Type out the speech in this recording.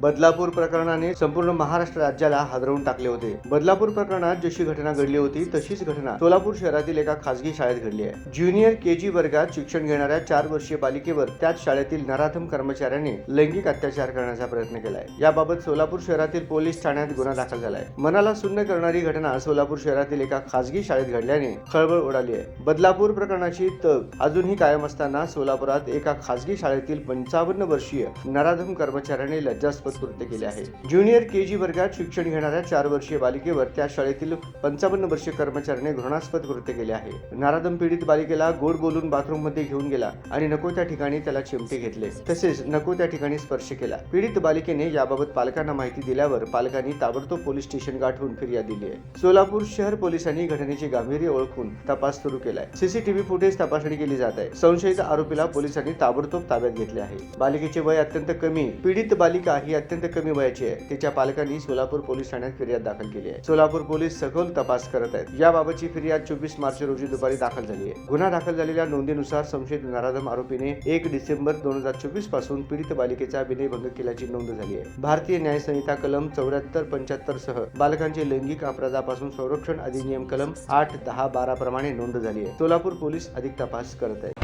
बदलापूर प्रकरणाने संपूर्ण महाराष्ट्र राज्याला हादरवून टाकले होते. बदलापूर प्रकरणात जशी घटना घडली होती तशीच घटना सोलापूर शहरातील एका खासगी शाळेत घडली आहे. ज्युनियर के जी वर्गात शिक्षण घेणाऱ्या चार वर्षीय बालिकेवर त्याच शाळेतील नराधम कर्मचाऱ्याने लैंगिक अत्याचार करण्याचा प्रयत्न केलाय. याबाबत सोलापूर शहरातील पोलीस ठाण्यात गुन्हा दाखल झालाय. मनाला सुन्न करणारी घटना सोलापूर शहरातील एका खासगी शाळेत घडल्याने खळबळ उडाली आहे. बदलापूर प्रकरणाची तग अजूनही कायम असताना सोलापुरात एका खासगी शाळेतील पंचावन्न वर्षीय नराधम कर्मचाऱ्याने लज्जास्पद कृत्य केले आहे. ज्युनियर के जी वर्गात शिक्षण घेणाऱ्या चार वर्षीय बालिकेवर त्या शाळेतील पंचावन्न वर्षीय कर्मचाऱ्याने घृणास्पद कृत्य केले आहे. नारादम पीडित बालिकेला गोड बोलून बाथरूममध्ये घेऊन गेला आणि नको त्या ठिकाणी त्याला चिमटे घेतले. तसेच नको त्या ठिकाणी स्पर्श केला. पीडित बालिकेने याबाबत पालकांना माहिती दिल्यावर पालकांनी ताबडतोब पोलीस स्टेशन गाठून फिर्याद दिली आहे. सोलापूर शहर पोलिसांनी घटनेचे गांभीर्य ओळखून तपास सुरू केलाय. सीसीटीव्ही फुटेज तपासणी केली जात आहे. संशयित आरोपीला पोलिसांनी ताबडतोब ताब्यात घेतले आहे. बालिकेचे वय अत्यंत कमी. पीडित बालिका ही अत्यंत कमी वयाची आहे. तिच्या पालकांनी सोलापूर पोलीस ठाण्यात फिर्याद दाखल केली आहे. सोलापूर पोलीस सखोल तपास करत आहेत. याबाबतची फिर्याद चोवीस मार्च रोजी दुपारी दाखल झाली आहे. गुन्हा दाखल झालेल्या नोंदीनुसार संशयित नराधम आरोपीने एक डिसेंबर दोन हजार चोवीसपासून पीडित बालिकेचा विनयभंग केल्याची नोंद झाली आहे. भारतीय न्याय संहिता कलम चौऱ्याहत्तर पंच्याहत्तर सह बालकांचे लैंगिक अपराधापासून संरक्षण अधिनियम कलम आठ दहा बारा प्रमाणे नोंद झाली आहे. सोलापूर पोलीस अधिक तपास करत आहेत.